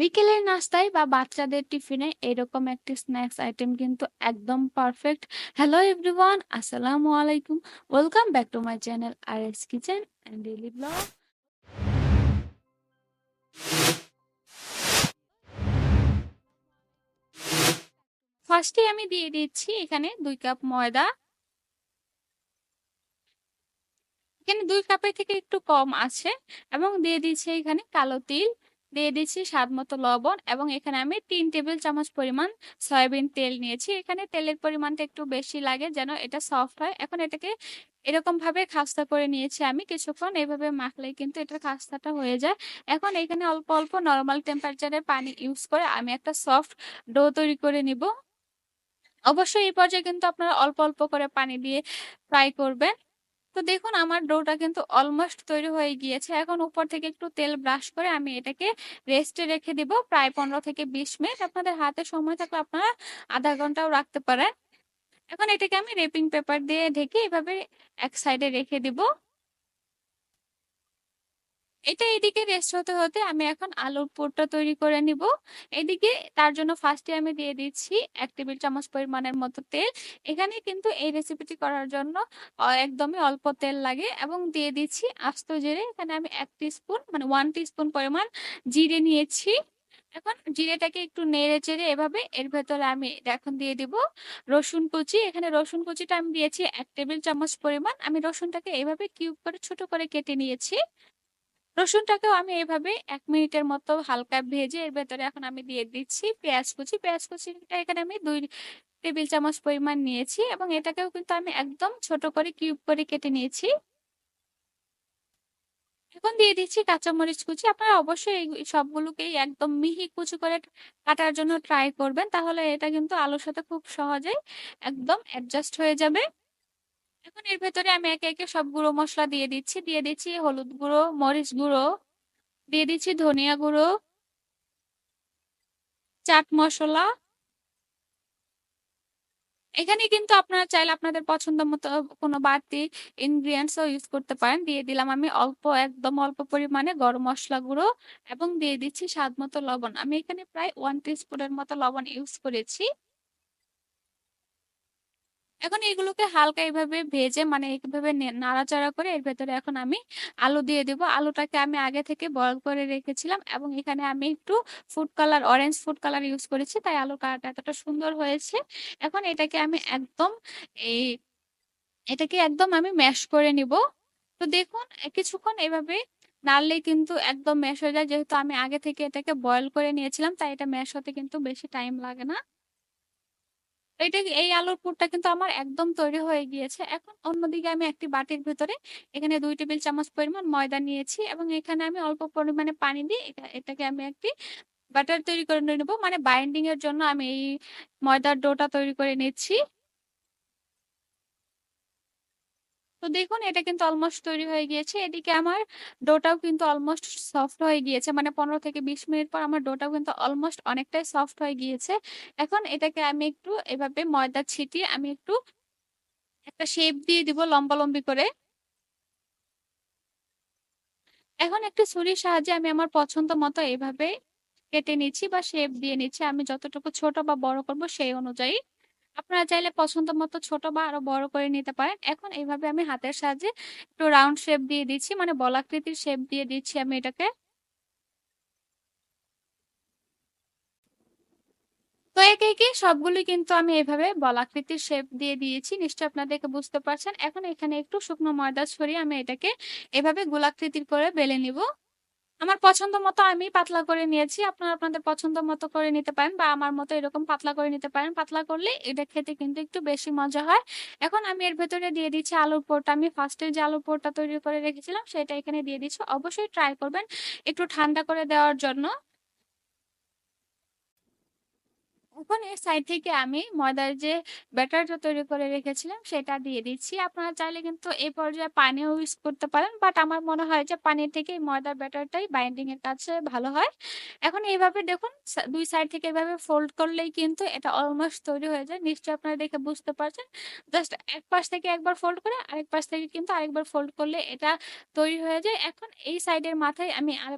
বিকেলের নাস্তায় বা বাচ্চাদের টিফিনে এরকম একটি স্ন্যাক্স আইটেম কিন্তু একদম পারফেক্ট। হ্যালো এভরিওয়ান, আসসালামু আলাইকুম। Welcome back to my channel R S kitchen and daily vlog. ফার্স্টে আমি দিয়ে দিচ্ছি এখানে দুই কাপ ময়দা। এখানে দুই কাপের থেকে একটু কম আছে এবং দিয়ে দিচ্ছি এখানে কালো তিল, দিয়ে দিচ্ছি স্বাদ মতো লবণ এবং এখানে আমি তিন টেবিল চামচ পরিমাণ সয়াবিন তেল নিয়েছি। এখানে তেলের পরিমাণটা একটু বেশি লাগে যেন এটা সফট হয়। এখন এটাকে এরকমভাবে খাস্তা করে নিয়েছি আমি। কিছুক্ষণ এভাবে মাখলেই কিন্তু এটা খাস্তাটা হয়ে যায়। এখন এখানে অল্প, অল্প নর্মাল টেম্পারেচারে পানি ইউজ করে আমি একটা সফট ডো তৈরি করে নিব। অবশ্যই এই পর্যায়ে কিন্তু আপনারা অল্প, অল্প করে পানি দিয়ে ফ্রাই করবেন। তো দেখুন, আমার ডোটা কিন্তু অলমোস্ট তৈরি হয়ে গিয়েছে। এখন উপর থেকে একটু তেল ব্রাশ করে আমি এটাকে রেস্টে রেখে দিব প্রায় ১৫ থেকে ২০ মিনিট। আপনাদের হাতে সময় থাকলে আপনারা আধা ঘন্টাও রাখতে পারেন। এখন এটাকে আমি রেপিং পেপার দিয়ে ঢেকে এভাবে এক সাইডে রেখে দিব। এটা এদিকে রেস্ট হতে, হতে আমি এখন আলুর পুরটা তৈরি করে নিব। এদিকে তার জন্য ফার্স্টে আমি দিয়ে দিচ্ছি এক টেবিল চামচ পরিমাণের মতো তেল। এখানে কিন্তু এই রেসিপিটি করার জন্য একদমই অল্প তেল লাগে এবং দিয়ে দিচ্ছি আস্ত জিরে। এখানে আমি ১ টিস্পুন মানে 1 টিস্পুন পরিমাণ জিরে নিয়েছি। এখন জিরেটাকে একটু নেড়ে-চেড়ে এভাবে এর ভেতরে আমি এখন দিয়ে দিব রসুন কুচি। এখানে রসুন কুচিটা আমি দিয়েছি এক টেবিল চামচ পরিমাণ। আমি রসুনটাকে এভাবে কিউব করে ছোট করে কেটে নিয়েছি। রসুনটাকেও আমি এভাবে ১ মিনিটের মতো হালকা ভেজে এর ভেতরে এখন আমি দিয়ে দিচ্ছি পেঁয়াজ কুচি। পেঁয়াজ কুচিটা এখানে আমি দুই টেবিল চামচ পরিমাণ নিয়েছি এবং এটাকেও কিন্তু আমি একদম ছোট করে কিউব করে কেটে নিয়েছি। এখন দিয়ে দিচ্ছি কাঁচামরিচ কুচি। আপনারা অবশ্যই এই সবগুলোকেই একদম মিহি কুচি করে কাটার জন্য ট্রাই করবেন। তাহলে এটা কিন্তু আলুর সাথে খুব সহজেই একদম অ্যাডজাস্ট হয়ে যাবে। এখন এর ভেতরে আমি একে, একে সব গুঁড়ো মশলা দিয়ে দিচ্ছি। দিয়ে দিচ্ছি হলুদ গুঁড়ো, মরিচ গুঁড়ো, দিয়ে দিচ্ছি ধনিয়া গুঁড়ো চাট মশলা এখানে কিন্তু আপনারা চাইলে আপনাদের পছন্দ মতো কোনো বাড়তি ingredients ও ইউজ করতে পারেন। দিয়ে দিলাম আমি অল্প একদম অল্প পরিমাণে গরম মশলা গুঁড়ো এবং দিয়ে দিচ্ছি স্বাদ মতো লবণ। আমি এখানে প্রায় 1 টিস্পুনের মতো লবণ ইউজ করেছি। এখন এগুলোকে হালকা এভাবে ভেজে মানে এভাবে নে, নাড়াচাড়া করে এর ভেতরে এখন আমি আলু দিয়ে দিব। আলুটাকে আমি আগে থেকে বয়ল করে রেখেছিলাম এবং এখানে আমি একটু food colour orange food colour use করেছি। তাই আলু কালারটা এতটা সুন্দর হয়েছে। এখন এটাকে আমি একদম এই, এটাকে একদম আমি ম্যাশ করে নিব। তো দেখুন, কিছুক্ষণ এভাবে নাড়লেই কিন্তু একদম ম্যাশ হয়ে যায়। যেহেতু আমি আগে থেকে এটাকে বয়েল করে নিয়েছিলাম, তাই এটা ম্যাশ হতে কিন্তু বেশি টাইম লাগে না। এটা এই আলুর পুরটা কিন্তু আমার একদম তৈরি হয়ে গিয়েছে। এখন অন্যদিকে আমি একটি বাটির ভিতরে এখানে দুই টেবিল চামচ পরিমাণ ময়দা নিয়েছি এবং এখানে আমি অল্প পরিমাণে পানি দিয়ে এটা, এটাকে আমি একটি বাটার তৈরি করে নিয়ে নেব। মানে বাইন্ডিং এর জন্য আমি এই ময়দার ডোটা তৈরি করে নিচ্ছি। তো দেখুন, এটা কিন্তু অলমোস্ট তৈরি হয়ে গিয়েছে। এদিকে আমার ডোটাও কিন্তু অলমোস্ট সফট হয়ে গিয়েছে। মানে ১৫ থেকে ২০ মিনিট পর আমার ডোটাও কিন্তু অলমোস্ট অনেকটাই সফট হয়ে গিয়েছে। এখন এটাকে আমি একটু এভাবে ময়দা ছিটিয়ে আমি একটু একটা শেপ দিয়ে দিব লম্বালম্বি করে। এখন একটি ছুরির সাহায্যে আমি আমার পছন্দ মতো এভাবে কেটে নিচ্ছি বা শেপ দিয়ে নিচ্ছি। আমি যতটুকু ছোট বা বড় করব সেই অনুযায়ী। আপনারা চাইলে পছন্দ মতো ছোট বা আরও বড় করে নিতে পারেন। এখন এভাবে আমি হাতের সাহায্যে একটু রাউন্ড শেপ দিয়ে দিচ্ছি। মানে বলাকৃতির শেপ দিয়ে দিচ্ছি আমি এটাকে। তো একে, একে সবগুলোই কিন্তু আমি এভাবে বলাকৃতির শেপ দিয়ে দিয়েছি। নিশ্চয়ই আপনারা দেখে বুঝতে পারছেন। এখন এখানে একটু শুকনো ময়দা ছড়িয়ে আমি এটাকে এভাবে গোলাকৃতির করে বেলে নিব। আমার পছন্দ মতো আমি পাতলা করে নিয়েছি। আপনারা আপনাদের পছন্দ মতো করে নিতে পারেন বা আমার মতো এরকম পাতলা করে নিতে পারেন। পাতলা করলে এটা খেতে কিন্তু একটু বেশি মজা হয়। এখন আমি এর ভেতরে দিয়ে দিচ্ছি আলুর পোরটা আমি ফার্স্টে যে আলুর পোরটা তৈরি করে রেখেছিলাম সেটা এখানে দিয়ে দিচ্ছি। অবশ্যই ট্রাই করবেন একটু ঠান্ডা করে দেওয়ার জন্য। এর সাইড থেকে আমি ময়দার যে ব্যাটারটা তৈরি করে রেখেছিলাম, সেটা দিয়ে দিচ্ছি। আপনারা চাইলে কিন্তু এই পর্যায়ে পানিও ইউজ করতে পারেন। বাট আমার মনে হয় যে পানির থেকে ময়দার ব্যাটারটাই বাইন্ডিং এর কাছে ভালো হয়। এখন এইভাবে দেখুন দুই সাইড থেকে এভাবে ফোল্ড করলেই কিন্তু এটা অলমোস্ট তৈরি হয়ে যায়। নিশ্চয়ই আপনারা দেখে বুঝতে পারছেন। জাস্ট এক পাশ থেকে একবার ফোল্ড করে আরেক পাশ থেকে কিন্তু আরেকবার ফোল্ড করলে এটা তৈরি হয়ে যায়। এখন এই সাইডের মাথায় আমি আর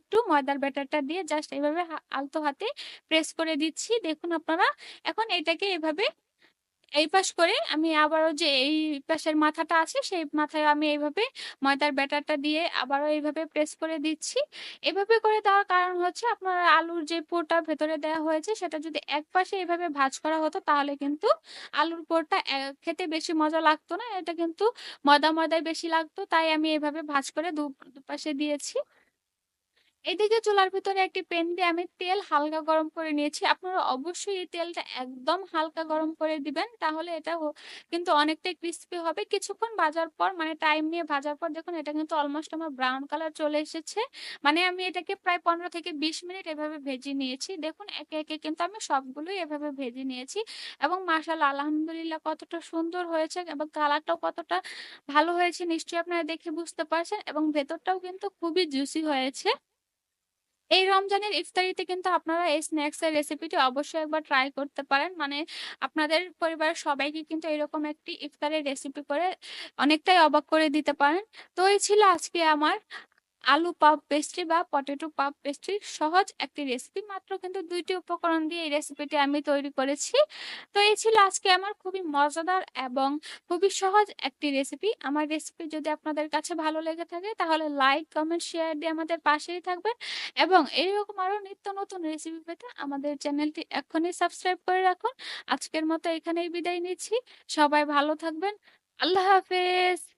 একটু ময়দার ব্যাটারটা দিয়ে জাস্ট এইভাবে আলতো হাতে প্রেস করে দিচ্ছি। দেখুন আপনারা এখন এটাকে এভাবে এই পাশ করে আমি আবারও যে এই পাশের মাথাটা আছে সেই মাথায় আমি এইভাবে ময়দার ব্যাটারটা দিয়ে আবারও এইভাবে প্রেস করে দিচ্ছি। এভাবে করে দেওয়ার কারণ হচ্ছে আপনার আলুর যে পুরটা ভেতরে দেওয়া হয়েছে সেটা যদি এক পাশে এভাবে ভাজ করা হতো তাহলে কিন্তু আলুর পুরটা খেতে বেশি মজা লাগতো না। এটা কিন্তু ময়দা, ময়দায় বেশি লাগতো। তাই আমি এভাবে ভাঁজ করে দুপাশে দিয়েছি। এদিকে চুলার ভিতরে একটি প্যান দিয়ে আমি তেল হালকা গরম করে নিয়েছি। আপনারা অবশ্যই এই তেলটা একদম হালকা গরম করে দিবেন। তাহলে এটা কিন্তু অনেকটাই ক্রিসপি হবে। কিছুক্ষণ ভাজার পর মানে টাইম নিয়ে ভাজার পর দেখুন এটা কিন্তু অলমোস্ট আমার ব্রাউন কালার চলে এসেছে। মানে আমি এটাকে প্রায় ১৫ থেকে ২০ মিনিট এভাবে ভেজে নিয়েছি। দেখুন একে, একে কিন্তু আমি সবগুলোই এভাবে ভেজে নিয়েছি এবং মাশাআল্লাহ আলহামদুলিল্লাহ কতটা সুন্দর হয়েছে এবং কালারটাও কতটা ভালো হয়েছে নিশ্চয়ই আপনারা দেখে বুঝতে পারছেন এবং ভেতরটাও কিন্তু খুবই জুসি হয়েছে। এই রমজানের ইফতারিতে কিন্তু আপনারা এই স্ন্যাক্স এর রেসিপিটি অবশ্যই একবার ট্রাই করতে পারেন। মানে আপনাদের পরিবারের সবাইকে কিন্তু এরকম একটি ইফতারের রেসিপি করে অনেকটাই অবাক করে দিতে পারেন। তো এই ছিল আজকে আমার আলু পাপ পেস্ট্রি বা পটেটো পাপ পেস্ট্রি সহজ একটি রেসিপি। মাত্র কিন্তু দুইটি উপকরণ দিয়ে এই রেসিপিটি আমি তৈরি করেছি। তো এই ছিল আজকে আমার খুবই মজাদার এবং খুবই সহজ একটি রেসিপি। আমার রেসিপি যদি আপনাদের কাছে ভালো লেগে থাকে তাহলে লাইক, কমেন্ট, শেয়ার দিয়ে আমাদের পাশেই থাকবেন এবং এরকম আরও নিত্য নতুন রেসিপি পেতে আমাদের চ্যানেলটি এখনই সাবস্ক্রাইব করে রাখুন। আজকের মতো এখানেই বিদায় নিচ্ছি। সবাই ভালো থাকবেন। আল্লাহ হাফেজ।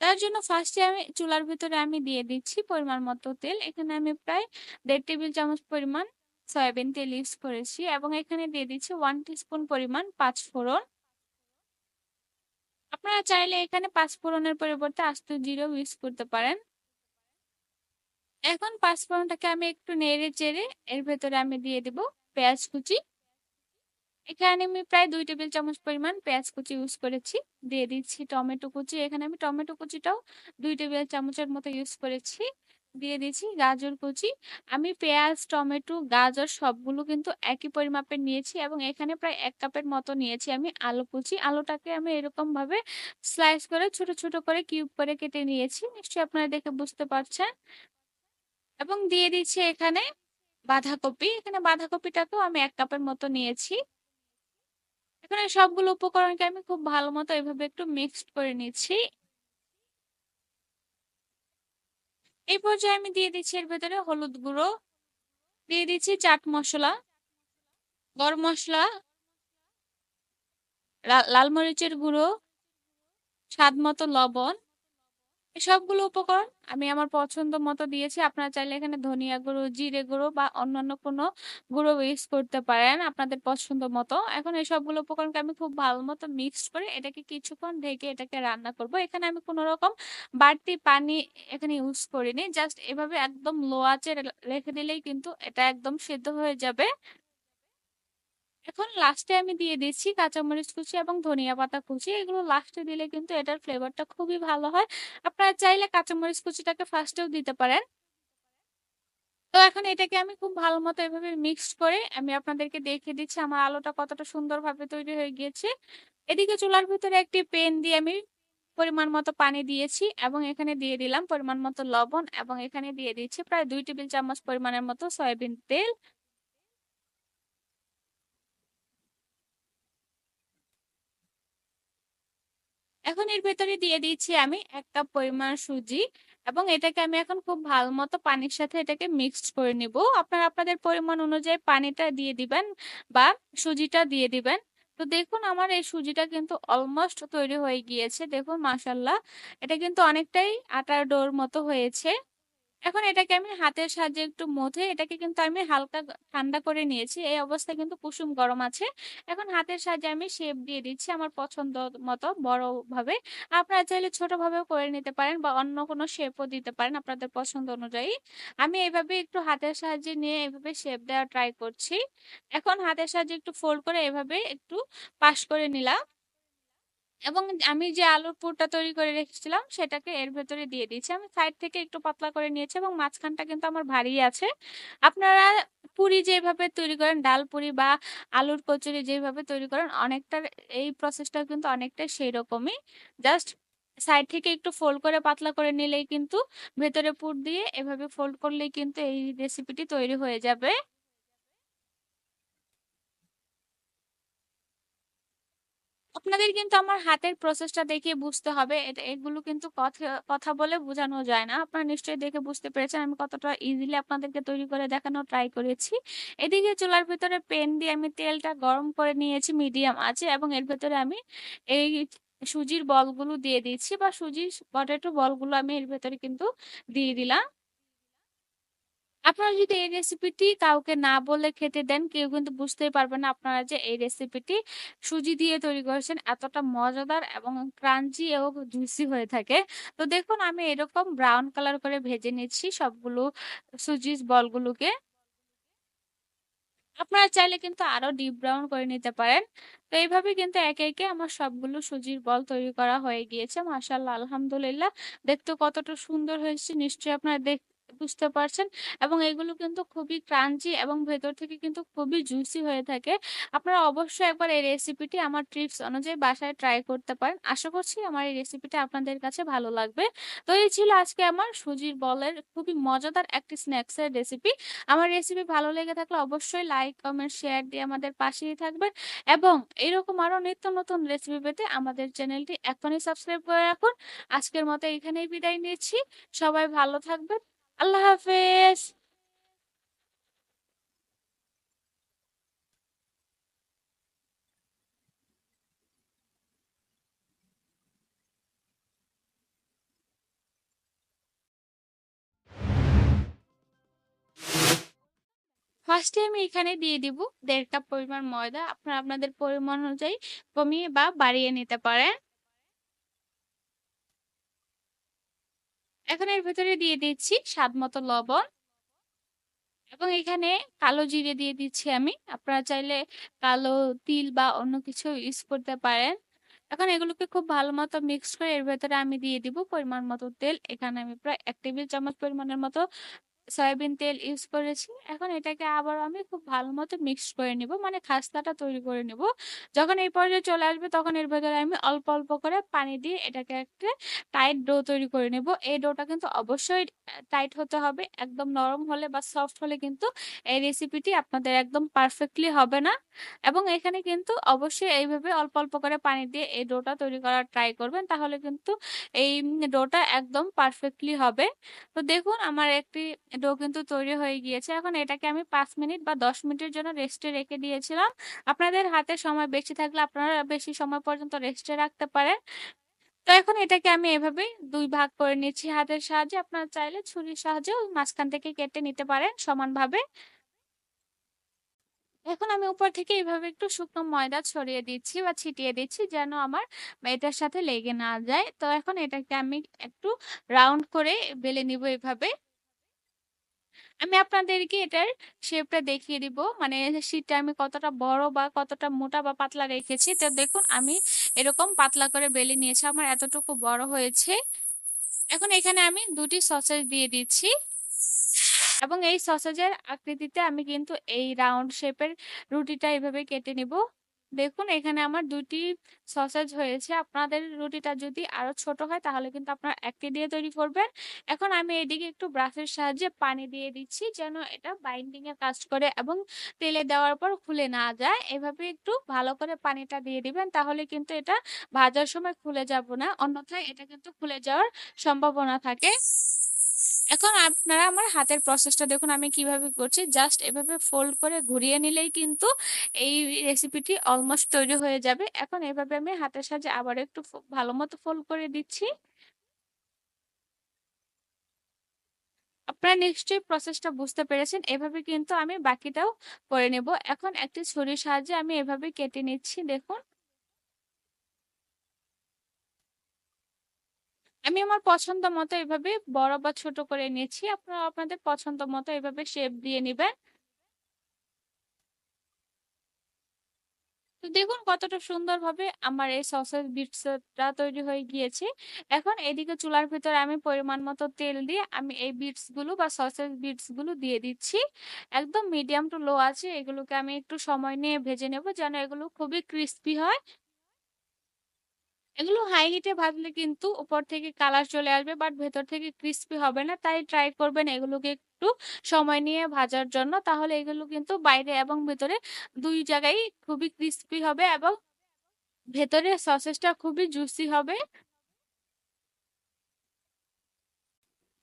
তার জন্য ফার্স্টে আমি চুলার ভেতরে আমি দিয়ে দিচ্ছি পরিমাণ মতো তেল। এখানে আমি প্রায় দেড় টেবিল চামচ পরিমাণ সয়াবিন তেল ইউজ করেছি এবং এখানে দিয়ে দিচ্ছি 1 টিস্পুন পরিমাণ পাঁচফোড়ন। আপনারা চাইলে এখানে পাঁচফোড়নের পরিবর্তে আস্ত জিরো ইউজ করতে পারেন। এখন পাঁচফোড়নটাকে আমি একটু নেড়ে চেড়ে এর ভেতরে আমি দিয়ে দিব পেঁয়াজ কুচি। এখানে আমি প্রায় দুই টেবিল চামচ পরিমাণ পেঁয়াজ কুচি ইউজ করেছি। দিয়ে দিচ্ছি টমেটো কুচি। এখানে আমি টমেটো কুচিটাও দুই টেবিল চামচের মতো ইউজ করেছি। দিয়ে দিচ্ছি গাজর কুচি। আমি পেঁয়াজ, টমেটো, গাজর সবগুলো কিন্তু একই পরিমাপের নিয়েছি এবং এখানে প্রায় এক কাপের মতো নিয়েছি আমি আলু কুচি। আলুটাকে আমি এরকমভাবে স্লাইস করে ছোট, ছোট করে কিউব করে কেটে নিয়েছি। নিশ্চয়ই আপনারা দেখে বুঝতে পারছেন। এবং দিয়ে দিচ্ছি এখানে বাঁধাকপি। এখানে বাঁধাকপিটাকেও আমি এক কাপের মতো নিয়েছি। এখানে সবগুলো উপকরণকে আমি খুব ভালো মতো এভাবে একটু মিক্সড করে নিচ্ছি। এই পর্যায়ে আমি দিয়ে দিচ্ছি এর ভেতরে হলুদ গুঁড়ো, দিয়ে দিচ্ছি চাট মশলা গরম মশলা লাল মরিচের গুঁড়ো, স্বাদ মতো লবণ। সবগুলো উপকরণ আমি আমার পছন্দ মতো দিয়েছি। আপনারা চাইলে এখানে ধনিয়া গুঁড়ো, জিরে গুঁড়ো বা অন্যান্য কোনো গুঁড়ো ইউজ করতে পারেন আপনাদের পছন্দ মতো। এখন এই সবগুলো উপকরণকে আমি খুব ভালো মতো মিক্সড করে এটাকে কিছুক্ষণ ঢেকে এটাকে রান্না করব। এখানে আমি কোনো রকম বাড়তি পানি এখানে ইউজ করিনি। জাস্ট এভাবে একদম লো আঁচে রেখে দিলেই কিন্তু এটা একদম সেদ্ধ হয়ে যাবে। এখন লাস্টে আমি দিয়ে দিচ্ছি কাঁচামরিচ কুচি এবং ধনিয়া পাতা কুচি। এগুলো লাস্টে দিলে কিন্তু এটার ফ্লেভারটা খুবই ভালো হয়। আপনারা চাইলে কাঁচামরিচ কুচিটাকে ফার্স্টেও দিতে পারেন। তো এখন এটাকে আমি খুব ভালো মতো এভাবে মিক্সড করে আমি আপনাদেরকে দেখিয়ে দিচ্ছি আমার আলোটা কতটা সুন্দরভাবে তৈরি হয়ে গিয়েছে। এদিকে চুলার ভিতরে একটি পেন দিয়ে আমি পরিমাণ মতো পানি দিয়েছি এবং এখানে দিয়ে দিলাম পরিমাণ মতো লবণ এবং এখানে দিয়ে দিচ্ছি প্রায় দুই টেবিল চামচ পরিমাণের মতো সয়াবিন তেল। এখন এর ভেতরে দিয়ে দিচ্ছি আমি এক কাপ পরিমাণ সুজি এবং এটাকে আমি এখন খুব ভালো মতো পানির সাথে এটাকে মিক্সড করে নিব। আপনারা আপনাদের পরিমাণ অনুযায়ী পানিটা দিয়ে দিবেন বা সুজিটা দিয়ে দিবেন। তো দেখুন আমার এই সুজিটা কিন্তু অলমোস্ট তৈরি হয়ে গিয়েছে। দেখুন মাসাল্লাহ এটা কিন্তু অনেকটাই আটার ডোর মতো হয়েছে। এখন এটাকে আমি হাতের সাহায্যে একটু মথে এটাকে কিন্তু আমি হালকা ঠান্ডা করে নিয়েছি। এই অবস্থায় কিন্তু কুসুম গরম আছে। এখন হাতের সাহায্যে আমি শেপ দিয়ে দিচ্ছি আমার পছন্দ মতো বড়ভাবে। আপনারা চাইলে ছোটভাবেও করে নিতে পারেন বা অন্য কোনো শেপও দিতে পারেন আপনাদের পছন্দ অনুযায়ী। আমি এভাবে একটু হাতের সাহায্যে নিয়ে এভাবে শেপ দেওয়া ট্রাই করছি। এখন হাতের সাহায্যে একটু ফোল্ড করে এভাবে একটু পাশ করে নিলাম। এবং আমি যে আলুর পুরটা তৈরি করে রেখেছিলাম, সেটাকে এর ভেতরে দিয়ে দিয়েছি। আমি সাইড থেকে একটু পাতলা করে নিয়েছি এবং মাঝখানটা কিন্তু আমার ভারী আছে। আপনারা পুরি যেভাবে তৈরি করেন, ডাল পুরি বা আলুর কচুরি যেভাবে তৈরি করেন অনেকটা এই প্রসেসটা কিন্তু অনেকটা সেইরকমই। জাস্ট সাইড থেকে একটু ফোল্ড করে পাতলা করে নিলেই কিন্তু ভেতরে পুর দিয়ে এভাবে ফোল্ড করলেই কিন্তু এই রেসিপিটি তৈরি হয়ে যাবে। আপনাদের কিন্তু আমার হাতের প্রসেসটা দেখে বুঝতে হবে। এটা এগুলো কিন্তু কথা বলে বোঝানো যায় না। আপনারা নিশ্চয়ই দেখে বুঝতে পেরেছেন আমি কতটা ইজিলি আপনাদেরকে তৈরি করে দেখানোর ট্রাই করেছি। এদিকে চুলার ভেতরে পেন দিয়ে আমি তেলটা গরম করে নিয়েছি মিডিয়াম আছে, এবং এর ভেতরে আমি এই সুজির বলগুলো দিয়ে দিচ্ছি বা সুজির পটেটো বলগুলো আমি এর ভেতরে কিন্তু দিয়ে দিলাম। আপনারা যদি এই রেসিপিটি কাউকে না বলে খেতে দেন, কেউ কিন্তু বুঝতেই পারবে না আপনারা যে এই রেসিপিটি সুজি দিয়ে তৈরি করেছেন। এতটা মজাদার এবং ক্রাঞ্চি এবং জুসি হয়ে থাকে। তো দেখুন আমি এরকম ব্রাউন কালার করে ভেজে নিচ্ছি সবগুলো সুজির বলগুলোকে। আপনারা চাইলে কিন্তু আরও ডিপ ব্রাউন করে নিতে পারেন। তো এইভাবে কিন্তু একে, একে আমার সবগুলো সুজির বল তৈরি করা হয়ে গিয়েছে। মাশাআল্লাহ আলহামদুলিল্লাহ। দেখতে কতটা সুন্দর হয়েছে নিশ্চয়ই আপনারা দেখ বুঝতে পারছেন এবং এগুলো কিন্তু খুবই ক্রাঞ্চি এবং ভেতর থেকে কিন্তু খুবই জুসি হয়ে থাকে। আপনারা অবশ্যই একবার এই রেসিপিটি আমার টিপস অনুযায়ী বাসায় ট্রাই করতে পারেন। আশা করছি আমার এই রেসিপিটা আপনাদের কাছে ভালো লাগবে। তো এই ছিল আজকে আমার সুজির বলের খুবই মজাদার একটি স্ন্যাকস এর রেসিপি। আমার রেসিপি ভালো লেগে থাকলে অবশ্যই লাইক, কমেন্ট, শেয়ার দিয়ে আমাদের পাশেই থাকবেন এবং এরকম আরও নিত্য নতুন রেসিপি পেতে আমাদের চ্যানেলটি এখনই সাবস্ক্রাইব করে রাখুন। আজকের মতো এখানেই বিদায় নিচ্ছি। সবাই ভালো থাকবেন। আল্লাহ হাফেজ। ফার্স্টে আমি এখানে দিয়ে দিব ১.৫ কাপ পরিমাণ ময়দা। আপনারা আপনাদের পরিমাণ অনুযায়ী কমিয়ে বা বাড়িয়ে নিতে পারেন। এখন এর ভেতরে দিয়ে দিচ্ছি স্বাদ মতো লবণ। এবং এখানে কালো জিরে দিয়ে দিচ্ছি আমি। আপনারা চাইলে কালো তিল বা অন্য কিছু ইউজ করতে পারেন। এখন এগুলোকে খুব ভালো মতো মিক্স করে এর ভেতরে আমি দিয়ে দিব পরিমাণ মতো তেল। এখানে আমি প্রায় এক টেবিল চামচ পরিমাণের মতো সয়াবিন তেল ইউজ করেছি। এখন এটাকে আবার আমি খুব ভালো মতো মিক্সড করে নিব। মানে খাস্তাটা তৈরি করে নিব। যখন এই পর্যায়ে চলে আসবে তখন এর ভেতরে আমি অল্প, অল্প করে পানি দিয়ে এটাকে একটা টাইট ডো তৈরি করে নিব। এই ডোটা কিন্তু অবশ্যই টাইট হতে হবে। একদম নরম হলে বা সফট হলে কিন্তু এই রেসিপিটি আপনাদের একদম পারফেক্টলি হবে না। এবং এখানে কিন্তু অবশ্যই এইভাবে অল্প, অল্প করে পানি দিয়ে এই ডোটা তৈরি করার ট্রাই করবেন। তাহলে কিন্তু এই ডোটা একদম পারফেক্টলি হবে। তো দেখুন আমার একটি ডো কিন্তু তৈরি হয়ে গিয়েছে। এখন এটাকে আমি পাঁচ মিনিট বা ১০ মিনিটের জন্য রেস্টে রেখে দিয়েছিলাম। আপনাদের হাতে সময় বেশি থাকলে আপনারা বেশি সময় পর্যন্ত রেস্টে রাখতে পারেন। তো এখন এটাকে আমি এভাবে দুই ভাগ করে নিচ্ছি হাতের সাহায্যে। আপনারা চাইলে ছুরির সাহায্যেও মাঝখান থেকে কেটে নিতে পারেন সমানভাবে। এখন আমি উপর থেকে এভাবে একটু শুকনো ময়দা ছড়িয়ে দিচ্ছি বা ছিটিয়ে দিচ্ছি যেন আমার এটার সাথে লেগে না যায়। তো এখন এটাকে আমি একটু রাউন্ড করে বেলে নিব এভাবে। আমি আপনাদেরকে এটার শেপটা দেখিয়ে দিব। মানে শীটটা আমি কতটা বড় বা কতটা মোটা বা পাতলা রেখেছি। তো দেখুন, আমি এরকম পাতলা করে বেলে নিয়েছি। আমার এতটুকু বড় হয়েছে। এখন এখানে আমি দুটি সসেজ দিয়ে দিচ্ছি। এবং এই সসেজের আকৃতিতে আমি কিন্তু এই রাউন্ড শেপের রুটিটা এভাবে কেটে নিব। দেখুন, এখানে আমার দুটি সসেজ হয়েছে। আপনাদের রুটিটা যদি আরও ছোট হয়, তাহলে কিন্তু আপনারা একটি দিয়ে তৈরি করবেন। এখন আমি এদিকে একটু ব্রাশের সাহায্যে পানি দিয়ে দিচ্ছি, যেন এটা বাইন্ডিং এর কাজ করে এবং তেলে দেওয়ার পর খুলে না যায়। এভাবে একটু ভালো করে পানিটা দিয়ে দিবেন, তাহলে কিন্তু এটা ভাজার সময় খুলে যাব না। অন্যথায় এটা কিন্তু খুলে যাওয়ার সম্ভাবনা থাকে। এখন আপনারা আমার হাতের প্রসেসটা দেখুন, আমি কীভাবে করছি। জাস্ট এভাবে ফোল্ড করে ঘুরিয়ে নিলেই কিন্তু এই রেসিপিটি অলমোস্ট তৈরি হয়ে যাবে। এখন এভাবে আমি হাতের সাহায্যে আবারও একটু ভালো মতো ফোল্ড করে দিচ্ছি। আপনারা নিশ্চয়ই প্রসেসটা বুঝতে পেরেছেন। এভাবে কিন্তু আমি বাকিটাও করে নেব। এখন একটি ছুরির সাহায্যে আমি এভাবে কেটে নিচ্ছি, দেখুন। আমি আমার পছন্দ মতো এভাবে বড় বা ছোট করে নিয়েছি। আপনারা আপনাদের পছন্দ মতো এভাবে শেপ দিয়ে নেবেন দেখুন কতটা সুন্দরভাবে আমার এই সসেজ বিটসটা তৈরি হয়ে গিয়েছে। এখন এদিকে চুলার ভিতরে আমি পরিমাণ মতো তেল দিয়ে আমি এই বিটসগুলো বা সসেজ বিটসগুলো দিয়ে দিচ্ছি। একদম মিডিয়াম টু লো আছে এগুলোকে আমি একটু সময় নিয়ে ভেজে নেব যেন এগুলো খুবই ক্রিস্পি হয়। এগুলো হাই হিটে ভাজলে কিন্তু উপর থেকে কালার চলে আসবে, বাট ভেতর থেকে ক্রিস্পি হবে না। তাই ট্রাই করবেন এগুলোকে একটু সময় নিয়ে ভাজার জন্য। তাহলে এগুলো কিন্তু বাইরে এবং ভেতরে দুই জায়গায় খুবই ক্রিস্পি হবে এবং ভেতরে সসেসটা খুবই জুসি হবে।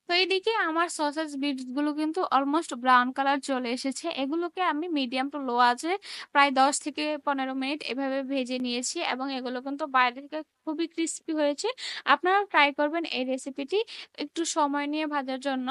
তো এইদিকে আমার সসেস বিটসগুলো কিন্তু অলমোস্ট ব্রাউন কালার চলে এসেছে। এগুলোকে আমি মিডিয়াম টু লো আছে প্রায় ১০ থেকে ১৫ মিনিট এভাবে ভেজে নিয়েছি এবং এগুলো কিন্তু বাইরে থেকে খুবই ক্রিস্পি হয়েছে। আপনারা ট্রাই করবেন এই রেসিপিটি একটু সময় নিয়ে ভাজার জন্য।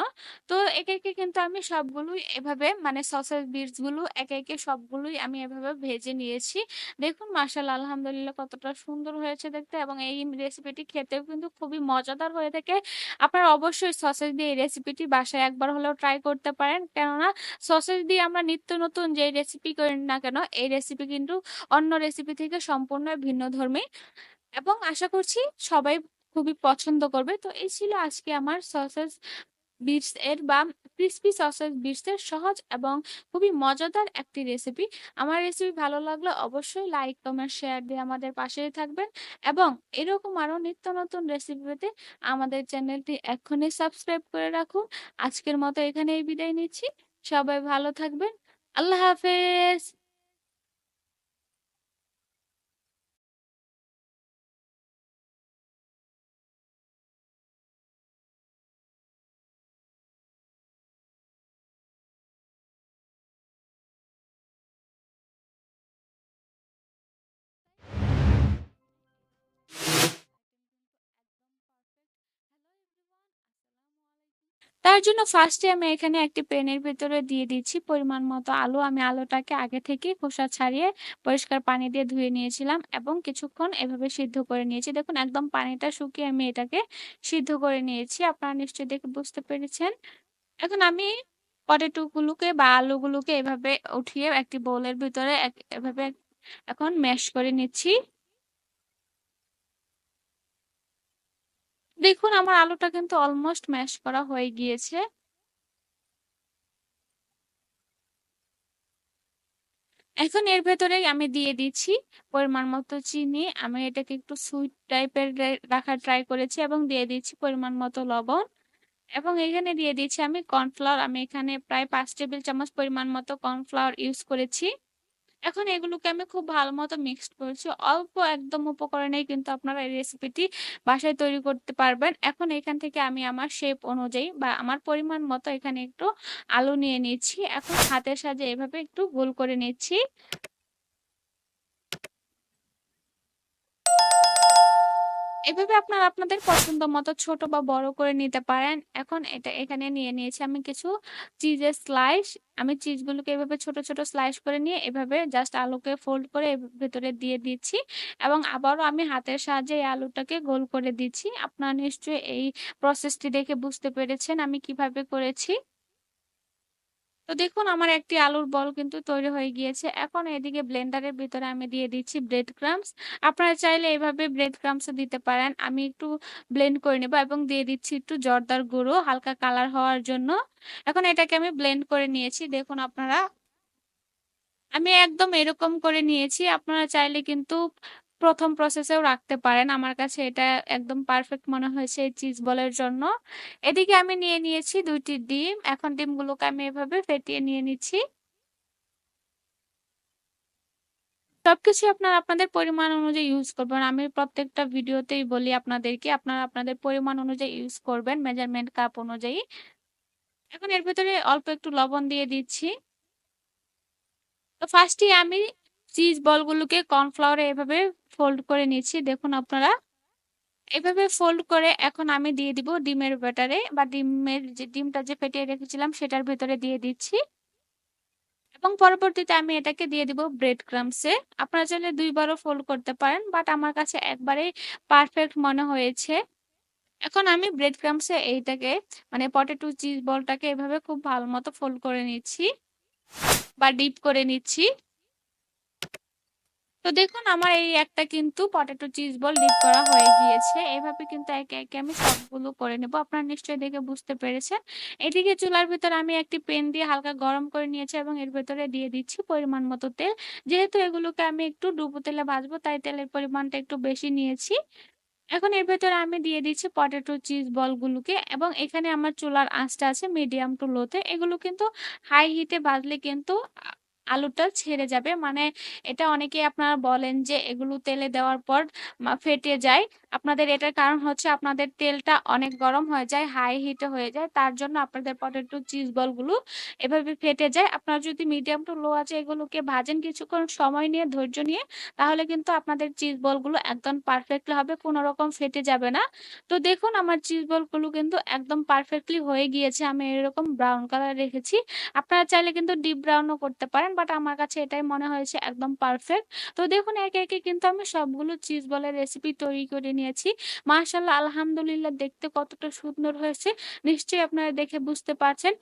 তো একে, একে কিন্তু আমি সবগুলোই এভাবে মানে সসেজ বিটসগুলো একে, একে সবগুলোই আমি এভাবে ভেজে নিয়েছি। দেখুন মাশাআল্লাহ আলহামদুলিল্লাহ কতটা সুন্দর হয়েছে দেখতে এবং এই রেসিপিটি খেতেও কিন্তু খুবই মজাদার হয়ে থাকে। আপনারা অবশ্যই সসেজ দিয়ে এই রেসিপিটি বাসায় একবার হলেও ট্রাই করতে পারেন। কেননা সসেজ দিয়ে আমরা নিত্য নতুন যে রেসিপি করি না কেন এই রেসিপি কিন্তু অন্য রেসিপি থেকে সম্পূর্ণ ভিন্নধর্মী এবং আশা করছি সবাই খুবই পছন্দ করবে। তো এই ছিল আজকে আমার সসেস বিটস এর বা ক্রিসপি সসেস বিটস এর সহজ এবং খুবই মজাদার একটি রেসিপি। আমার রেসিপি ভালো লাগলে অবশ্যই লাইক, কমেন্ট, শেয়ার দিয়ে আমাদের পাশেই থাকবেন এবং এরকম আরও নিত্য নতুন রেসিপি পেতে আমাদের চ্যানেলটি এক্ষুনি সাবস্ক্রাইব করে রাখুন। আজকের মতো এখানেই বিদায় নিচ্ছি। সবাই ভালো থাকবেন। আল্লাহ হাফেজ। তার জন্য ফার্স্টে আমি এখানে একটি প্যানের ভেতরে দিয়ে দিচ্ছি পরিমাণ মতো আলু। আমি আলুটাকে আগে থেকেই খোসা ছাড়িয়ে পরিষ্কার পানি দিয়ে ধুয়ে নিয়েছিলাম এবং কিছুক্ষণ এভাবে সিদ্ধ করে নিয়েছি। দেখুন, একদম পানিটা শুকিয়ে আমি এটাকে সিদ্ধ করে নিয়েছি। আপনারা নিশ্চয়ই দেখে বুঝতে পেরেছেন। এখন আমি পটেটো গুলোকে বা আলুগুলোকে এভাবে উঠিয়ে একটি বোলের ভিতরে এভাবে এখন ম্যাশ করে নিচ্ছি। দেখুন, আমার আলুটা কিন্তু অলমোস্ট ম্যাশ করা হয়ে গিয়েছে। এখন এর ভেতরেই আমি দিয়ে দিচ্ছি পরিমাণ মতো চিনি। আমি এটাকে একটু সুইট টাইপের রাখার ট্রাই করেছি এবং দিয়ে দিচ্ছি পরিমাণ মতো লবণ এবং এখানে দিয়ে দিচ্ছি আমি কর্নফ্লাওয়ার। আমি এখানে প্রায় ৫ টেবিল চামচ পরিমাণ মতো কর্নফ্লাওয়ার ইউজ করেছি। এখন এগুলোকে আমি খুব ভালো মতো মিক্সড করছি অল্প একদম উপকরণেই কিন্তু আপনারা এই রেসিপিটি বাসায় তৈরি করতে পারবেন। এখন এখান থেকে আমি আমার শেপ অনুযায়ী বা আমার পরিমাণ মতো এখানে একটু আলু নিয়ে নিচ্ছি। এখন হাতের সাজে এভাবে একটু গোল করে নিচ্ছি। এভাবে আপনারা আপনাদের পছন্দ মতো ছোট বা বড় করে নিতে পারেন। এখন এটা এখানে নিয়ে নিয়েছি আমি কিছু চিজের স্লাইস। আমি চিজগুলোকে এভাবে ছোট, ছোট স্লাইস করে নিয়ে এভাবে জাস্ট আলুকে ফোল্ড করে ভেতরে দিয়ে দিচ্ছি এবং আবারও আমি হাতের সাহায্যে এই আলুটাকে গোল করে দিচ্ছি। আপনারা নিশ্চয়ই এই প্রসেসটি দেখে বুঝতে পেরেছেন আমি কীভাবে করেছি। তো দেখুন, আমার একটি আলুর বল কিন্তু তৈরি হয়ে গিয়েছে। এখন এদিকে ব্লেন্ডারের ভিতরে আমি দিয়ে দিচ্ছি ব্রেড ক্রাম্বস। আপনারা চাইলে এভাবে ব্রেড ক্রাম্বসও দিতে পারেন। আমি একটু ব্লেন্ড করে নেব এবং দিয়ে দিচ্ছি একটু জর্দার গুঁড়ো, হালকা কালার হওয়ার জন্য। এখন এটাকে আমি ব্লেন্ড করে নিয়েছি। দেখুন আপনারা, আমি একদম এরকম করে নিয়েছি। আপনারা চাইলে কিন্তু ১ম প্রসেসেও রাখতে পারেন। আমার কাছে এটা একদম পারফেক্ট মনে হয়েছে এই চিজ বলের জন্য। এদিকে আমি নিয়ে নিয়েছি দুইটি ডিম। এখন ডিমগুলোকে আমি এভাবে ফেটিয়ে নিয়ে নিচ্ছি। সবকিছুই আপনারা আপনাদের পরিমাণ অনুযায়ী ইউজ করবেন। আমি প্রত্যেকটা ভিডিওতেই বলি আপনাদেরকে, আপনারা আপনাদের পরিমাণ অনুযায়ী ইউজ করবেন মেজারমেন্ট কাপ অনুযায়ী। এখন এর ভেতরে অল্প একটু লবণ দিয়ে দিচ্ছি। তো ফার্স্টে আমি চিজ বলগুলোকে কর্নফ্লাওয়ারে এভাবে ফোল্ড করে নিচ্ছি। দেখুন আপনারা। এভাবে ফোল্ড করে এখন আমি দিয়ে দিব ডিমের ব্যাটারে বা ডিমের যে, ডিমটা যে ফেটিয়ে রেখেছিলাম সেটার ভেতরে দিয়ে দিচ্ছি এবং পরবর্তীতে আমি এটাকে দিয়ে দিব ব্রেড ক্রামসে আপনারা চাইলে দুইবারও ফোল্ড করতে পারেন বাট আমার কাছে একবারেই পারফেক্ট মনে হয়েছে এখন আমি ব্রেড ক্রামসে এইটাকে মানে পটেটো চিজ বলটাকে এভাবে খুব ভালো মতো ফোল্ড করে নিচ্ছি বা ডিপ করে নিচ্ছি তো দেখুন, আমার এই একটা কিন্তু পটেটো চিজ বল ডিপ করা হয়ে গিয়েছে। এভাবে কিন্তু একে একে আমি সবগুলো করে নেব। আপনারা নিশ্চয়ই দেখে বুঝতে পেরেছেন। এদিকে চুলার ভিতরে আমি একটি পেন দিয়ে হালকা গরম করে নিয়েছি এবং এর ভেতরে দিয়ে দিচ্ছি পরিমাণ মতো তেল। যেহেতু এগুলোকে আমি একটু ডুবো তেলে ভাজবো, তাই তেলের পরিমাণটা একটু বেশি নিয়েছি। এখন এর ভেতরে আমি দিয়ে দিচ্ছি পটেটো চিজ বলগুলোকে এবং এখানে আমার চুলার আঁচটা আছে মিডিয়াম টু লোতে এগুলো কিন্তু হাই হিটে ভাজলে কিন্তু আলুটা ছেড়ে যাবে। মানে এটা অনেকে আপনারা বলেন যে এগুলো তেলে দেওয়ার পর ফেটে যায়। আপনাদের এটার কারণ হচ্ছে আপনাদের তেলটা অনেক গরম হয়ে যায় হাই হিটে হয়ে যায়, তার জন্য আপনাদের পটেটো চিজ বলগুলো এভাবে ফেটে যায়। আপনারা যদি মিডিয়াম টু লো আছে এগুলোকে ভাজেন কিছুক্ষণ সময় নিয়ে, ধৈর্য নিয়ে, তাহলে কিন্তু আপনাদের চিজ বলগুলো একদম পারফেক্টলি হবে, কোনো রকম ফেটে যাবে না। তো দেখুন আমার চিজ বলগুলো কিন্তু একদম পারফেক্টলি হয়ে গিয়েছে, আমি এরকম ব্রাউন কালার রেখেছি। আপনারা চাইলে কিন্তু ডিপ ব্রাউনও করতে পারেন বাট আমার কাছে এটাই মনে হয়েছে একদম পারফেক্ট তো দেখুন একে একে কিন্তু আমি সবগুলো চিজ বলের রেসিপি তৈরি করে নিয়েছি। মাশাল্লাহ আলহামদুলিল্লাহ দেখতে কতটা সুন্দর হয়েছে। নিশ্চয়ই আপনারা দেখে বুঝতে পারছেন।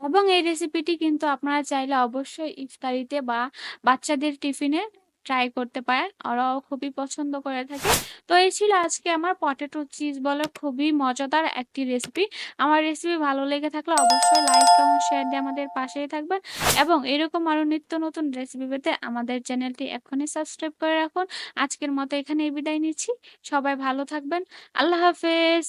এবং এই রেসিপিটি কিন্তু আপনারা চাইলে অবশ্যই ইফতারিতে বা বাচ্চাদের টিফিনে ট্রাই করতে পারেন। ওরাও খুবই পছন্দ করে থাকে। তো এই ছিল আজকে আমার পটেটো চিজ বলার খুবই মজাদার একটি রেসিপি আমার রেসিপি ভালো লেগে থাকলে অবশ্যই লাইক কমেন্ট শেয়ার দিয়ে আমাদের পাশেই থাকবেন। এবং এরকম আরও নিত্য নতুন রেসিপি পেতে আমাদের চ্যানেলটি এখনই সাবস্ক্রাইব করে রাখুন। আজকের মতো এখানেই বিদায় নিচ্ছি। সবাই ভালো থাকবেন। আল্লাহ হাফেজ।